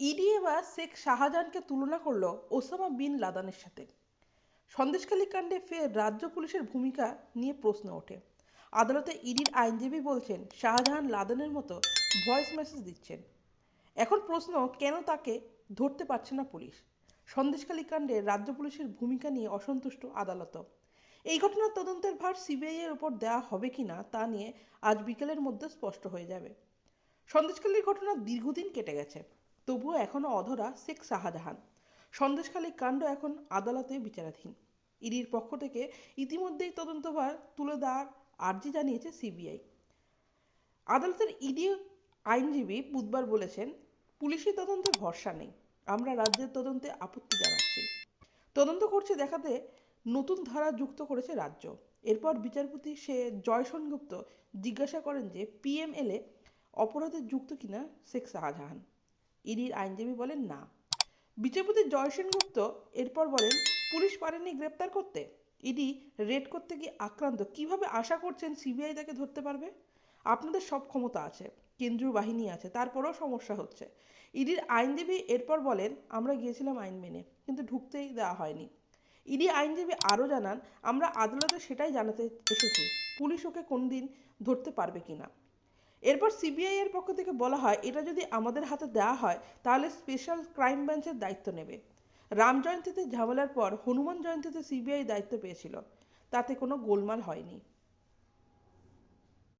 ED এবার শেখ শাহজাহানকে তুলনা করল ওসামা বিন লাদানের সাথে। সন্দেশখালী কাণ্ডে ফের রাজ্য পুলিশের ভূমিকা নিয়ে প্রশ্ন ওঠে। আদালতে ইডির আইনজীবী বলছেন, শাহজাহান লাদেনের মতো ভয়েস মেসেজ দিচ্ছেন। এখন প্রশ্ন, কেন তাকে ধরতে পারছে না পুলিশ? সন্দেশখালী কাণ্ডে রাজ্য পুলিশের ভূমিকা নিয়ে অসন্তুষ্ট আদালতও এই ঘটনার তদন্তের ভার সিবিআই এর উপর দেওয়া হবে কিনা তা নিয়ে আজ বিকেলের মধ্যে স্পষ্ট হয়ে যাবে। সন্দেশখালীর ঘটনা দীর্ঘদিন কেটে গেছে। তবুও এখনও অধরা শেখ শাহজাহান। সন্দেশখালী কাণ্ড এখন আদালতে বিচারাধীন। ইডির পক্ষ থেকে ইতিমধ্যেই তদন্তভার তুলে দেওয়ার আর্জি জানিয়েছে সিবিআই। আদালতের ইডি আইনজীবী বুধবার বলেছেন পুলিশি তদন্তে ভরসা নেই। আমরা রাজ্যের তদন্তে আপত্তি জানাচ্ছি। তদন্ত করছে দেখাতে নতুন ধারা যুক্ত করেছে রাজ্য। এরপর বিচারপতি সে জয় সেনগুপ্ত জিজ্ঞাসা করেন যে, পিএমএলএ অপরাধে যুক্ত কিনা শেখ শাহজাহান। ইডির আইনজীবী বলেন না। বিচারপতি জয় সেনগুপ্ত এরপর বলেন, পুলিশ পারেনি গ্রেপ্তার করতে। ইডি রেড করতে গিয়ে আক্রান্ত। কীভাবে আশা করছেন সিবিআই তাকে ধরতে পারবে? আপনাদের সব ক্ষমতা আছে, কেন্দ্রীয় বাহিনী আছে, তারপরেও সমস্যা হচ্ছে। ইডির আইনজীবী এরপর বলেন, আমরা গিয়েছিলাম আইন মেনে, কিন্তু ঢুকতেই দেওয়া হয়নি। ইডি আইনজীবী আরও জানান, আমরা আদালতে সেটাই জানাতে এসেছি, পুলিশ ওকে কোনদিন ধরতে পারবে কিনা। এরপর সিবিআই এর পক্ষ থেকে বলা হয়, এটা যদি আমাদের হাতে দেওয়া হয়, তাহলে স্পেশাল ক্রাইম ব্রাঞ্চের দায়িত্ব নেবে। রাম জয়ন্তীতে ঝামেলার পর হনুমান জয়ন্তীতে সিবিআই দায়িত্ব পেয়েছিল। তাতে কোনো গোলমাল হয়নি।